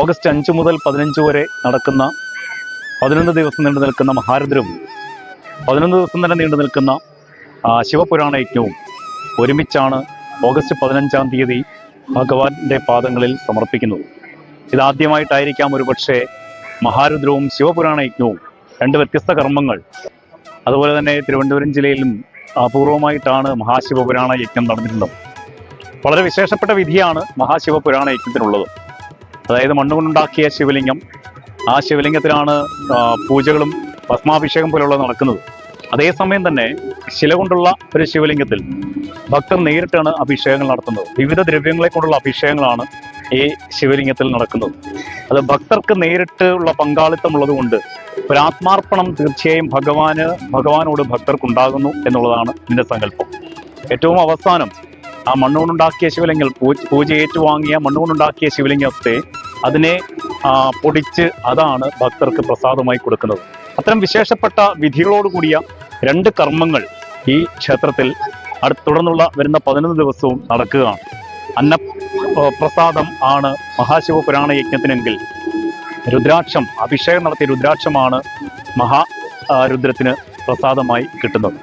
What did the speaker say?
August അഞ്ച് മുതൽ പതിനഞ്ച് വരെ നടക്കുന്ന പതിനൊന്ന് ദിവസം നീണ്ടു നിൽക്കുന്ന മഹാരുദ്രവും പതിനൊന്ന് ദിവസം തന്നെ നീണ്ടു നിൽക്കുന്ന ശിവപുരാണ യജ്ഞവും ഒരുമിച്ചാണ് ഓഗസ്റ്റ് പതിനഞ്ചാം തീയതി ഭഗവാന്റെ പാദങ്ങളിൽ സമർപ്പിക്കുന്നത്. ഇതാദ്യമായിട്ടായിരിക്കാം ഒരുപക്ഷെ മഹാരുദ്രവും ശിവപുരാണ യജ്ഞവും രണ്ട് വ്യത്യസ്ത കർമ്മങ്ങൾ. അതുപോലെ തന്നെ തിരുവനന്തപുരം ജില്ലയിലും അപൂർവമായിട്ടാണ് മഹാശിവപുരാണ യജ്ഞം നടന്നിട്ടുള്ളത് വളരെ വിശേഷപ്പെട്ട വിധിയാണ് മഹാശിവപുരാണ യജ്ഞത്തിനുള്ളത്. അതായത് മണ്ണുകൊണ്ടുണ്ടാക്കിയ ശിവലിംഗം. ആ ശിവലിംഗത്തിലാണ് പൂജകളും ഭസ്മാഭിഷേകം പോലുള്ള നടക്കുന്നത്. അതേസമയം തന്നെ ശില കൊണ്ടുള്ള ഒരു ശിവലിംഗത്തിൽ ഭക്തർ നേരിട്ടാണ് അഭിഷേകങ്ങൾ നടത്തുന്നത്. വിവിധ ദ്രവ്യങ്ങളെ കൊണ്ടുള്ള അഭിഷേകങ്ങളാണ് ഈ ശിവലിംഗത്തിൽ നടക്കുന്നത്. അത് ഭക്തർക്ക് നേരിട്ട് ഉള്ള പങ്കാളിത്തം ഉള്ളതുകൊണ്ട് ഒരു ആത്മാർപ്പണം തീർച്ചയായും ഭഗവാന് ഭഗവാനോട് ഭക്തർക്കുണ്ടാകുന്നു എന്നുള്ളതാണ് ഇതിന്റെ സങ്കല്പം. ഏറ്റവും അവസാനം ആ മണ്ണുകൊണ്ടുണ്ടാക്കിയ ശിവലിംഗം പൂജ ഏറ്റുവാങ്ങിയ മണ്ണുകൊണ്ടുണ്ടാക്കിയ ശിവലിംഗത്തെ അതിനെ പൊടിച്ച് അതാണ് ഭക്തർക്ക് പ്രസാദമായി കൊടുക്കുന്നത്. അത്തരം വിശേഷപ്പെട്ട വിധികളോടുകൂടിയ രണ്ട് കർമ്മങ്ങൾ ഈ ക്ഷേത്രത്തിൽ അടുത്ത് തുടർന്നുള്ള വരുന്ന പതിനൊന്ന് ദിവസവും നടക്കുകയാണ്. അന്ന പ്രസാദം ആണ് മഹാശിവ പുരാണ യജ്ഞത്തിനെങ്കിൽ രുദ്രാക്ഷം അഭിഷേകം നടത്തിയ രുദ്രാക്ഷമാണ് മഹാ രുദ്രത്തിന് പ്രസാദമായി കിട്ടുന്നത്.